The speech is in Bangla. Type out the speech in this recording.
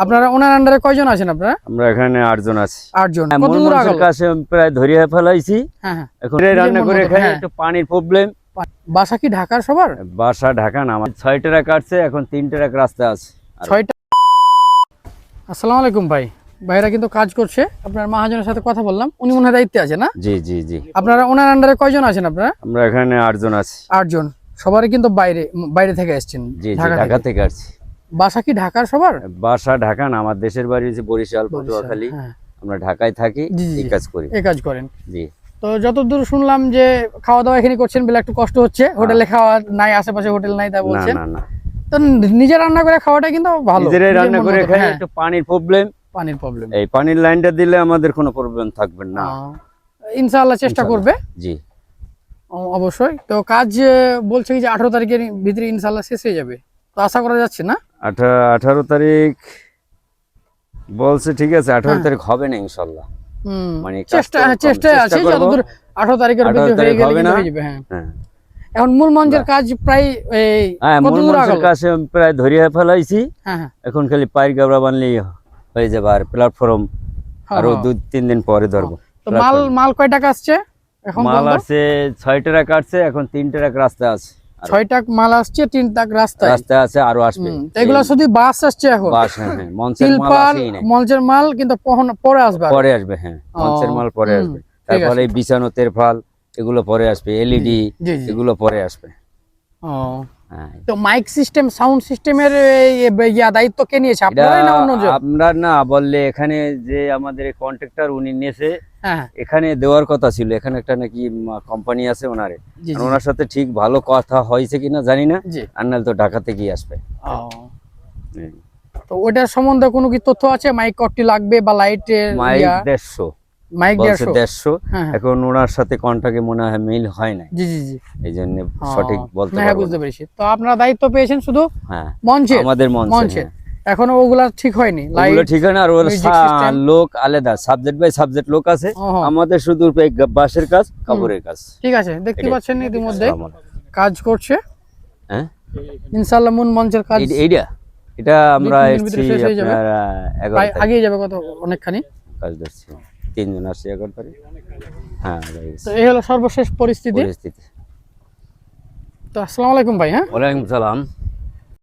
আপনারা ওনার আন্ডারে কয়জন আছেন আপনারা? আমরা এখানে আটজন আছি। আটজন। হ্যাঁ, কত দূর কাছে প্রায় ধরিয়ে ফেলাইছি। হ্যাঁ হ্যাঁ। এখন রান্না করে খাই হ্যাঁ। একটু পানির প্রবলেম বাসা কি ঢাকার সবার? বাসা ঢাকা না আমার ছয় কাটছে এখন তিন টাকা রাস্তা আছে। ছয়টা আসসালামু আলাইকুম ভাই। ভাইরা কিন্তু কাজ করছে। আপনার মহাজনের সাথে কথা বললাম। উনি মনে দায়িত্বে আছে না? জি জি জি। আপনারা ওনার আন্ডারে কয়জন আছেন আপনারা? আমরা এখানে আটজন আছি। আটজন। সবারই কিন্তু বাইরে বাইরে থেকে এসেছেন জি ঢাকা। থেকে আসছি। বাসা কি ঢাকার সবার? বাসা ঢাকা না আমার দেশের বাড়ি হচ্ছে বরিশাল পটুয়াখালী। হ্যাঁ। আমরা ঢাকায় থাকি এই কাজ করি। এই কাজ করেন। জি। তো যতদূর শুনলাম যে খাওয়া দাওয়া এখানে করছেন বলে একটু কষ্ট হচ্ছে হোটেলে খাওয়া নাই আশেপাশে হোটেল নাই তা বলছেন। না না। তো নিজে রান্না করে খাওয়াটা কিন্তু ভালো। নিজের রান্না করে খাই হ্যাঁ, একটু পানির প্রবলেম পানির প্রবলেম এই পানির লাইনটা দিলে আমাদের কোনো প্রবলেম থাকবে না। ইনশাআল্লাহ চেষ্টা করবে। জি। অবশ্যই। তো কাজ বলছে কি যে আঠারো তারিখের ভিতরে ইনশাআল্লাহ শেষ হয়ে যাবে। তো আশা করা যাচ্ছে না? আঠা আঠারো তারিখ বলছে ঠিক আছে আঠারো হ্যাঁ। তারিখ হবে না ইনশাল্লাহ। মানে চেষ্টা হ্যাঁ, কম, চেষ্টায় চেষ্টা আছে যতদূর আঠারো তারিখের 18 ভিতরে হয়ে গেলে হবে না? হ্যাঁ হ্যাঁ। এখন মূল মঞ্চের কাজ প্রায় এই হ্যাঁ দূর মনমোহনের কাছে প্রায় ধরিয়ে ফেলাইছি। এখন খালি পায়ের গাবড়া বানলেই হয়ে যাবে আর প্ল্যাটফর্ম আরও হ্যাঁ। দু তিন দিন পরে ধরবো। তো মাল মাল কয় টাকা আসছে এখন মাল? আসছে ছয় টাকা কাটছে এখন তিন টাকা রাস্তা আছে। ছয় টাক মাল আসছে তিন টাক রাস্তায়। রাস্তা আছে আরও আসবে। এগুলো শুধু বাস আসছে এখন। বাস হ্যাঁ হ্যাঁ মঞ্চের মাল মঞ্চের মাল কিন্তু পরে আসবে পরে আসবে হ্যাঁ মঞ্চের মাল পরে আসবে। তারপরে বিছানো তেরফাল এগুলো পরে আসবে এলইডি এগুলো পরে আসবে। ও হ্যাঁ। তো মাইক সিস্টেম সাউন্ড সিস্টেমের দায়িত্ব কে নিয়েছে? এটা আপনারাই না অন্যজন? আমরা না বললে এখানে যে আমাদের কন্ট্রাক্টর উনি নিয়েছে এখানে দেওয়ার কথা ছিল। এখানে একটা নাকি কোম্পানি আছে ওনারে। ওনার সাথে ঠিক ভালো কথা হয়েছে কিনা জানি না। আর নাহলে তো ঢাকা থেকেই আসবে। তো ওটার সম্বন্ধে কোনো কি তথ্য আছে? মাইক কতটি লাগবে বা লাইটের মাইক দেড়শো। মাইক দেড়শো। হ্যাঁ হ্যাঁ। এখন ওনার সাথে মনে হয় মিল হয় না জি জি জি। এই জন্য সঠিক বলতে হ্যাঁ বুঝতে পেরেছি। তো আপনারা দায়িত্ব পেয়েছেন শুধু হ্যাঁ। মঞ্চে? আমাদের মঞ্চে। হ্যাঁ। এখনও ওগুলা ঠিক হয়নি ওগুলো ঠিক হয় না আর ওর লোক আলাদা সাবজেক্ট বাই সাবজেক্ট লোক আছে। আমাদের শুধু বাঁশের কাজ কাপড়ের কাজ। ঠিক আছে দেখতে পাচ্ছেন ইতিমধ্যে কাজ করছে। হ্যাঁ? ইনশাআল্লাহ মুন মঞ্চের কাজ এই- এইটা এটা আমরা শেষ যাবে? কত অনেকখানি? কাজ ধরছি। তিনজন আসছি এগারো তারিখ। হ্যাঁ তো এই হলো সর্বশেষ পরিস্থিতি। পরিস্থিতি। তো আসসালামু আলাইকুম ভাই হ্যাঁ? ওয়ালাইকুম সালাম।